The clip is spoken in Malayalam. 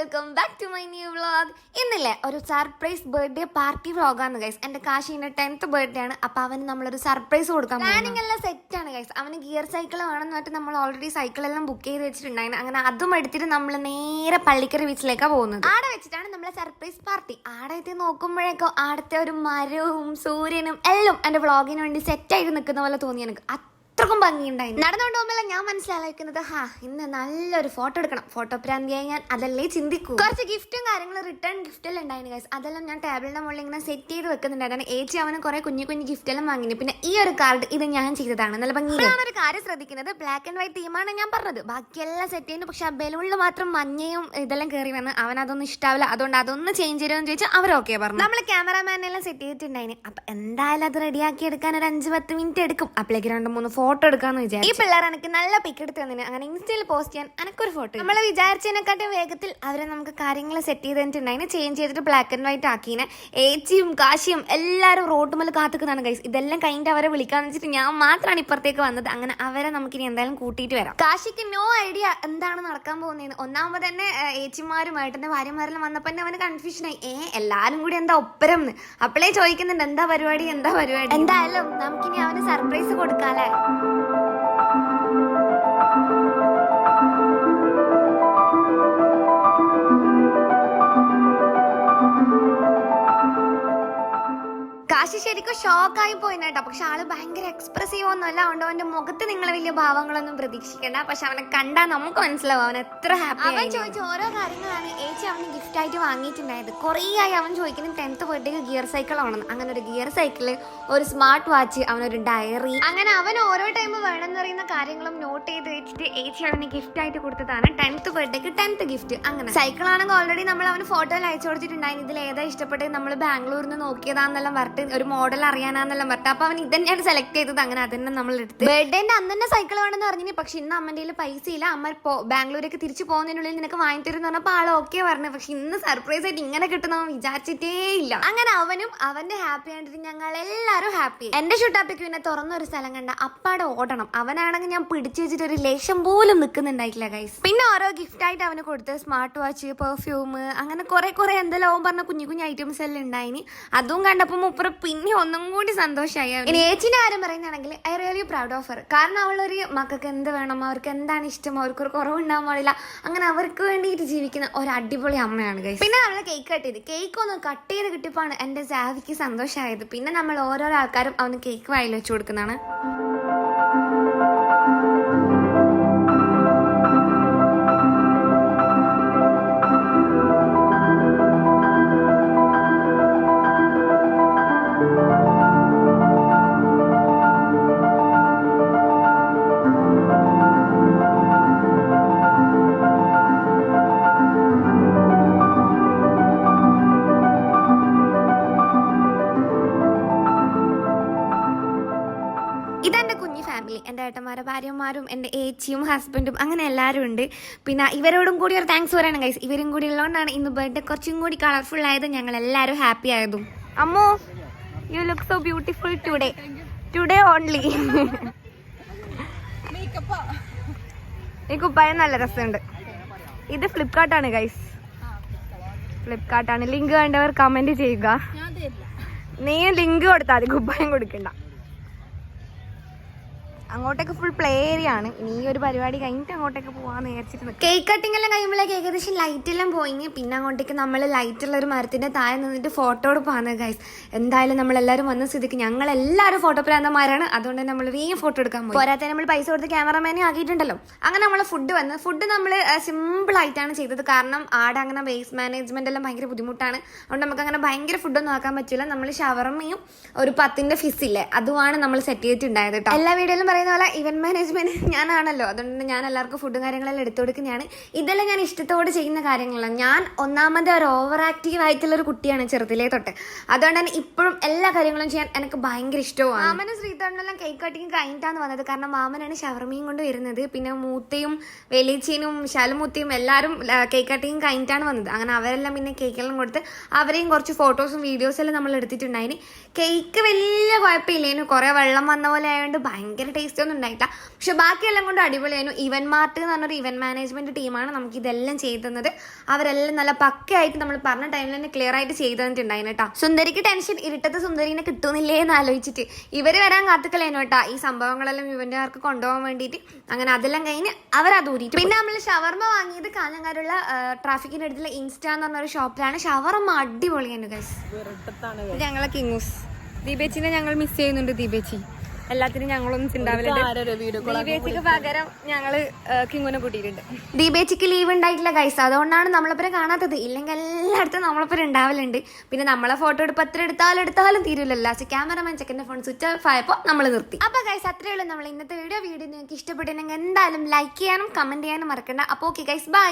Welcome back to my new vlog ഇന്നില്ലേ ഒരു സർപ്രൈസ് ബർത്ത്ഡേ പാർട്ടി വ്ളോഗാണ് ഗൈസ് എന്റെ കാശിന്റെ ടെൻത്ത് ബർത്ത്ഡേ ആണ്. അപ്പൊ അവന് നമ്മളൊരു സർപ്രൈസ് കൊടുക്കാം പ്ലാനിങ് എല്ലാം സെറ്റ് ആണ് ഗൈസ് അവന് ഗിയർ സൈക്കിൾ വേണമെന്ന് പറഞ്ഞിട്ട് നമ്മൾ ഓൾറെഡി സൈക്കിൾ എല്ലാം ബുക്ക് ചെയ്ത് വെച്ചിട്ടുണ്ടായിരുന്നു. അങ്ങനെ അതും എടുത്തിട്ട് നമ്മൾ നേരെ പള്ളിക്കര ബീച്ചിലേക്കാണ് പോകുന്നത്. ആടെ വെച്ചിട്ടാണ് നമ്മളെ സർപ്രൈസ് പാർട്ടി ആടെ എത്തി നോക്കുമ്പോഴേക്കോ ആടത്തെ ഒരു മരവും സൂര്യനും എല്ലാം എന്റെ വ്ളോഗിന് വേണ്ടി സെറ്റ് ആയിട്ട് നിൽക്കുന്ന പോലെ തോന്നി എനിക്ക് അത്രക്കും ഭംഗിയുണ്ടായിരുന്നു നടന്നുകൊണ്ട് പോകുമ്പോൾ ഞാൻ മനസ്സിലാക്കുന്നത് ഹാ ഇന്ന് നല്ലൊരു ഫോട്ടോ എടുക്കണം. ഫോട്ടോ പ്രാന്തിയായി ഞാൻ അതല്ലേ ചിന്തിക്കൂ. കുറച്ച് ഗിഫ്റ്റും കാര്യങ്ങളും റിട്ടേൺ ഗിഫ്റ്റെല്ലാം ഉണ്ടായിരുന്നു ഗൈസ് അതെല്ലാം ഞാൻ ടേബിളിന്റെ മുകളിൽ ഇങ്ങനെ സെറ്റ് ചെയ്ത് വെക്കുന്നുണ്ടായിരുന്നു ഏച്ചി അവന് കുറെ കുഞ്ഞു കുഞ്ഞു ഗിഫ്റ്റെല്ലാം വാങ്ങിന്. പിന്നെ ഈ ഒരു കാർഡ് ഇത് ഞാൻ ചെയ്തതാണ്. നല്ല ഭംഗിയാണ് ഒരു കാര്യം ശ്രദ്ധിക്കുന്നത്. ബ്ലാക്ക് ആൻഡ് വൈറ്റ് തീമാണ് ഞാൻ പറഞ്ഞത്. ബാക്കിയെല്ലാം സെറ്റ് ചെയ്യുന്നു. പക്ഷെ ആ ബലൂണിൽ മാത്രം മഞ്ഞയും ഇതെല്ലാം കയറി വന്ന് അവൻ അതൊന്നും ഇഷ്ടാവില്ല. അതുകൊണ്ട് അതൊന്ന് ചേഞ്ച് ചെയ്യുമെന്ന് ചോദിച്ചാൽ അവർ ഓക്കെ പറഞ്ഞു. നമ്മൾ ക്യാമറാമാനെല്ലാം സെറ്റ് ചെയ്തിട്ടുണ്ടായിന്. അപ്പൊ എന്തായാലും അത് റെഡിയാക്കി എടുക്കാൻ ഒരു അഞ്ച് പത്ത് മിനിറ്റ് എടുക്കും. അപ്പോഴേക്ക് രണ്ട് മൂന്ന് ഫോട്ടോ എടുക്കാന്ന് വിചാരിച്ചു. ഈ പിള്ളേർ എനിക്ക് നല്ല പിക്ക് എടുത്ത് തന്നിന്. അങ്ങനെ ഇൻസ്റ്റയിൽ പോസ്റ്റ് ചെയ്യാൻ എനിക്കൊരു ഫോട്ടോ നമ്മൾ വിചാരിച്ചതിനെക്കാട്ടും വേഗത്തിൽ അവരെ നമുക്ക് കാര്യങ്ങൾ സെറ്റ് ചെയ്ത് തന്നിട്ടുണ്ടായിന് ചേഞ്ച് ചെയ്തിട്ട് ബ്ലാക്ക് ആൻഡ് വൈറ്റ് ആക്കിനെ. ഏച്ചിയും കാശിയും എല്ലാവരും റോട്ടുമേൽ കാത്തുക്കുന്നതാണ് ഗൈസ് ഇതെല്ലാം കഴിഞ്ഞിട്ട് അവരെ വിളിക്കാന്ന് വെച്ചിട്ട് ഞാൻ മാത്രമാണ് ഇപ്പുറത്തേക്ക് വന്നത്. അങ്ങനെ അവരെ നമുക്ക് ഇനി എന്തായാലും കൂട്ടിയിട്ട് വരാം. കാശിക്ക് നോ ഐഡിയ എന്താണ് നടക്കാൻ പോകുന്നത് ഒന്നാമത് തന്നെ ഏച്ചിമാരും ഏട്ടന്റെ ഭാര്യമാരെല്ലാം വന്നപ്പോൾ തന്നെ അവന് കൺഫ്യൂഷനായി ഏ എല്ലാവരും കൂടി എന്താ ഒപ്പരം എന്ന് അപ്പോഴേ ചോദിക്കുന്നുണ്ട് എന്താ പരിപാടി എന്താ പരിപാടി? എന്തായാലും നമുക്കിനി അവന് സർപ്രൈസ് കൊടുക്കാല്ലേ? ഷോക്കായി പോയി കേട്ടോ പക്ഷെ ആൾ ഭയങ്കര എക്സ്പ്രസീവ് ഒന്നുമല്ല അതുകൊണ്ട് അവന്റെ മുഖത്ത് നിങ്ങൾ വലിയ ഭാവങ്ങളൊന്നും പ്രതീക്ഷിക്കേണ്ട. പക്ഷെ അവനെ കണ്ടാൽ നമുക്ക് മനസ്സിലാവും അവൻ എത്ര ഹാപ്പി അവൻ ചോദിച്ച ഓരോ കാര്യങ്ങളാണ് ഏച്ചി അവന് ഗിഫ്റ്റ് ആയിട്ട് വാങ്ങിയിട്ടുണ്ടായത്. കുറേ ആയി അവൻ ചോദിക്കുന്നത് ടെൻത്ത് ബർത്ത്ഡേക്ക് ഗിയർ സൈക്കിൾ ആണെന്ന് അങ്ങനെ ഒരു ഗിയർ സൈക്കിൾ ഒരു സ്മാർട്ട് വാച്ച് അവനൊരു ഡയറി അങ്ങനെ അവൻ ഓരോ ടൈം വേണമെന്ന് പറയുന്ന കാര്യങ്ങളും നോട്ട് ചെയ്ത് വെച്ചിട്ട് ഏച്ചി അവന് ഗിഫ്റ്റ് ആയിട്ട് കൊടുത്തതാണ്. ടെൻത്ത് ബർത്ത്ഡേക്ക് ടെൻത്ത് ഗിഫ്റ്റ് അങ്ങനെ. സൈക്കിൾ ആണെങ്കിൽ ഓൾറെഡി നമ്മൾ അവന് ഫോട്ടോയിൽ അയച്ചു കൊടുത്തിട്ടുണ്ടായിരുന്നു. ഇതിൽ ഏതാ ഇഷ്ടപ്പെട്ടത്? നമ്മൾ ബാംഗ്ലൂരിൽ നിന്ന് നോക്കിയതാന്നെല്ലാം പറഞ്ഞിട്ട് ഒരു മോഡൽ അറിയാനാന്നെല്ലാം പറഞ്ഞത്. അപ്പൊ അവൻ ഇതന്നെയാണ് സെലക്ട് ചെയ്തത് അങ്ങനെ അതന്നെ നമ്മൾ എടുത്ത് ബർത്ത്ഡേന്റെ അന്ന് തന്നെ സൈക്കിൾ വേണമെന്ന് പറഞ്ഞു പക്ഷെ ഇന്ന് അമ്മന്റെ കയ്യിൽ പൈസ ഇല്ല. അമ്മ ബാംഗ്ലൂരേക്ക് തിരിച്ചു പോകുന്നതിനുള്ളിൽ നിനക്ക് വാങ്ങി തരും എന്ന് പറഞ്ഞപ്പോൾ ആൾ ഓക്കെ പറഞ്ഞു പക്ഷെ ഇന്ന് സർപ്രൈസ് ആയിട്ട് ഇങ്ങനെ കിട്ടുന്ന വിചാരിച്ചിട്ടേ ഇല്ല. അങ്ങനെ അവനും അവന്റെ ഹാപ്പി ആയിട്ട് ഞങ്ങൾ എല്ലാവരും ഹാപ്പി എന്റെ ഷുട്ടാപ്പിക്ക് പിന്നെ തുറന്നൊരു സ്ഥലം കണ്ട അപ്പാടെ ഓടണം. അവനാണെങ്കിൽ ഞാൻ പിടിച്ചു വെച്ചിട്ട് ഒരു ലേശം പോലും നിൽക്കുന്നുണ്ടായിട്ടില്ല ഗൈസ് പിന്നെ ഓരോ ഗിഫ്റ്റ് ആയിട്ട് അവന് കൊടുത്ത് സ്മാർട്ട് വാച്ച് പെർഫ്യൂം അങ്ങനെ കുറെ കുറെ എന്തെല്ലാം പറഞ്ഞ കുഞ്ഞു കുഞ്ഞു ഐറ്റംസ് എല്ലാം ഉണ്ടായിനി. അതും കണ്ടപ്പോൾ മുപ്പറ പിന്നെ കൂടി സന്തോഷമായി. ഇനി ഏച്ചിന്റെ കാര്യം പറയുന്നതാണെങ്കിൽ I really proud of her. കാരണം അവളൊരു മക്കൾക്ക് എന്ത് വേണം അവർക്ക് എന്താണ് ഇഷ്ടം അവർക്കൊരു കുറവുണ്ടാകാൻ പാടില്ല. അങ്ങനെ അവർക്ക് വേണ്ടിയിട്ട് ജീവിക്കുന്ന ഒരു അടിപൊളി അമ്മയാണ് ഗൈസ് പിന്നെ നമ്മൾ കേക്ക് കട്ട് ചെയ്ത്. കേക്ക് ഒന്ന് കട്ട് ചെയ്ത് കിട്ടിയപ്പോഴാണ് എന്റെ സാവിക്ക് സന്തോഷമായത് പിന്നെ നമ്മൾ ഓരോരോ ആൾക്കാരും അവന് കേക്ക് വായിൽ വെച്ച് കൊടുക്കുന്നതാണ്. എന്റെ ഭാര്യമാരും എന്റെ ഏച്ചിയും ഹസ്ബൻഡും അങ്ങനെ എല്ലാവരും ഉണ്ട്. പിന്നെ ഇവരോടും കൂടി ഒരു താങ്ക്സ് പറയണം ഗൈസ് ഇവരും കൂടി ഉള്ളതുകൊണ്ടാണ് ഇന്ന് ബർത്ത്ഡേ കുറച്ചും കൂടി കളർഫുൾ ആയത് ഞങ്ങൾ എല്ലാവരും ഹാപ്പി ആയതും. അമ്മോ you look so beautiful today today only ഈ കുപ്പായം നല്ല രസമുണ്ട്. ഇത് ഫ്ലിപ്കാർട്ടാണ് ഗൈസ് ഫ്ലിപ്കാർട്ടാണ് ലിങ്ക് കണ്ടവർ കമന്റ് ചെയ്യുക. നീ ലിങ്ക് കൊടുത്താൽ മതി. കുപ്പായം കൊടുക്കണ്ട. അങ്ങോട്ടേക്ക് ഫുൾ പ്ലേ ഏരിയ ആണ്. ഇനി ഈ ഒരു പരിപാടി കഴിഞ്ഞിട്ട് അങ്ങോട്ടേക്ക് പോകാൻ വിചാരിച്ചിട്ട് കേക്ക് കട്ടിംഗ് എല്ലാം കഴിയുമ്പോഴേക്ക് ഏകദേശം ലൈറ്റ് എല്ലാം പോയി പിന്നെ അങ്ങോട്ടേക്ക് നമ്മൾ ലൈറ്റ് ഉള്ള ഒരു മരത്തിന്റെ താഴെ നിന്നിട്ട് ഫോട്ടോ എടുപ്പാണ് ഗൈസ് എന്തായാലും നമ്മൾ എല്ലാവരും വന്ന സ്ഥിതിക്ക് ഞങ്ങൾ എല്ലാവരും ഫോട്ടോ പ്രാന്തന്മാരാണ് അതുകൊണ്ട് നമ്മൾ വേഗം ഫോട്ടോ എടുക്കാൻ പോകും പോരാത്ത നമ്മൾ പൈസ കൊടുത്ത് ക്യാമറമാനെ ആക്കിയിട്ടുണ്ടല്ലോ. അങ്ങനെ നമ്മൾ ഫുഡ് വന്ന് ഫുഡ് നമ്മൾ സിമ്പിൾ ആയിട്ടാണ് ചെയ്തത്. കാരണം ആടെ അങ്ങനെ വേസ്റ്റ് മാനേജ്മെന്റ് എല്ലാം ഭയങ്കര ബുദ്ധിമുട്ടാണ്. അതുകൊണ്ട് നമുക്ക് അങ്ങനെ ഭയങ്കര ഫുഡൊന്നും ആക്കാൻ പറ്റില്ല നമ്മൾ ഷവർമയും ഒരു പത്തിന്റെ ഫിസ് ഇല്ലേ? അതുമാണ് നമ്മൾ സെറ്റ് ചെയ്തിട്ടുണ്ടായത് കേട്ടോ എല്ലാ വീഡിയോയിലും പറയുന്ന പോലെ ഇവന്റ് മാനേജ്മെന്റ് ഞാനാണല്ലോ. അതുകൊണ്ട് ഞാൻ എല്ലാവർക്കും ഫുഡും കാര്യങ്ങളെല്ലാം എടുത്തു കൊടുക്കുന്നതാണ്. ഇതെല്ലാം ഞാൻ ഇഷ്ടത്തോടെ ചെയ്യുന്ന കാര്യങ്ങളാണ് ഞാൻ ഒന്നാമത് ഒരു ഓവർ ആക്റ്റീവ് ആയിട്ടുള്ള ഒരു കുട്ടിയാണ് ചെറുതിലേ തൊട്ട്. അതുകൊണ്ട് തന്നെ ഇപ്പോഴും എല്ലാ കാര്യങ്ങളും ചെയ്യാൻ എനിക്ക് ഭയങ്കര ഇഷ്ടമാണ് മാമനും ശ്രീധരനെല്ലാം കേക്ക് കട്ടിങ് കഴിഞ്ഞിട്ടാണ് വന്നത്. കാരണം മാമനാണ് ഷവർമയും കൊണ്ട് വരുന്നത്. പിന്നെ മൂത്തയും വെലീച്ചീനും ശാലുമൂത്തയും എല്ലാവരും കേക്ക് കട്ടിങ് കഴിഞ്ഞിട്ടാണ് വന്നത്. അങ്ങനെ അവരെല്ലാം പിന്നെ കേക്കെല്ലാം കൊടുത്ത് അവരെയും കുറച്ച് ഫോട്ടോസും വീഡിയോസും എല്ലാം നമ്മൾ എടുത്തിട്ടുണ്ടായിന്. കേക്ക് വലിയ കുഴപ്പമില്ലേനു. കുറേ വെള്ളം വന്ന പോലെ ആയതുകൊണ്ട് ഭയങ്കര ടേസ്റ്റ് ടേസ്റ്റ് ഒന്നും ഉണ്ടായിട്ടില്ല പക്ഷെ ബാക്കിയെല്ലാം കൊണ്ട് അടിപൊളിയായിരുന്നു. ഇവൻ മാർട്ട് എന്ന് പറഞ്ഞൊരു ഇവൻ മാനേജ്മെന്റ് ടീമാണ് നമുക്ക് ഇതെല്ലാം ചെയ്തു തന്നത്. അവരെല്ലാം നല്ല പക്കയായിട്ട് നമ്മൾ പറഞ്ഞ ടൈമിൽ തന്നെ ക്ലിയർ ആയിട്ട് ചെയ്തു തന്നിട്ടുണ്ടായിരുന്നു കേട്ടോ. സുന്ദരിക്ക് ടെൻഷൻ ഇരുട്ടത്ത് സുന്ദരിനെ കിട്ടുന്നില്ലേ എന്ന് ആലോചിച്ചിട്ട്. ഇവർ വരാൻ കാത്തുക്കളേനു കേട്ടോ. ഈ സംഭവങ്ങളെല്ലാം ഇവന്റെ ആർക്ക് കൊണ്ടുപോകാൻ വേണ്ടിയിട്ട്. അങ്ങനെ അതെല്ലാം കഴിഞ്ഞ് അവരത് ഊരിയിട്ട് പിന്നെ നമ്മൾ ഷവർമ വാങ്ങിയത് കാഞ്ഞങ്ങാടുള്ള ട്രാഫിക്കിന്റെ അടുത്തുള്ള ഇൻസ്റ്റ എന്ന് പറഞ്ഞൊരു ഷോപ്പിലാണ് ഷവർമ അടിപൊളിയാണ് ഗൈസ് ഞങ്ങളെ കിങ്ങൂസ്. ദീപേച്ചിനെ ഞങ്ങൾ മിസ് ചെയ്യുന്നുണ്ട് ദീപേച്ചി. എല്ലാത്തിനും ഞങ്ങളൊന്നും ദീപേച്ചിക്ക് പകരം ഞങ്ങൾ കിങ്ങുനെ കൂട്ടിയിട്ടുണ്ട്. ദീപേച്ചിക്ക് ലീവ് ഉണ്ടായിട്ടില്ല ഗൈസ് അതുകൊണ്ടാണ് നമ്മളപ്പുറം കാണാത്തത്. ഇല്ലെങ്കിൽ എല്ലായിടത്തും നമ്മളപ്പുറം ഉണ്ടാവലുണ്ട്. പിന്നെ നമ്മളെ ഫോട്ടോ എടുപ്പ് എത്ര എടുത്താലും എടുത്താലും തീരില്ലല്ലോ ലാസ്റ്റ് ക്യാമറമാൻ ചെക്കന്റെ ഫോൺ സ്വിച്ച് ഓഫ് ആയപ്പോൾ നമ്മൾ നിർത്തി. അപ്പോൾ ഗൈസ് അത്രയേ ഉള്ളൂ നമ്മൾ ഇന്നത്തെ വീഡിയോ വീഡിയോ നിങ്ങൾക്ക് ഇഷ്ടപ്പെട്ടിട്ടുണ്ടെങ്കിൽ എന്തായാലും ലൈക്ക് ചെയ്യാനും കമന്റ് ചെയ്യാനും മറക്കണ്ട. അപ്പോൾ ഓക്കെ ഗൈസ് ബൈ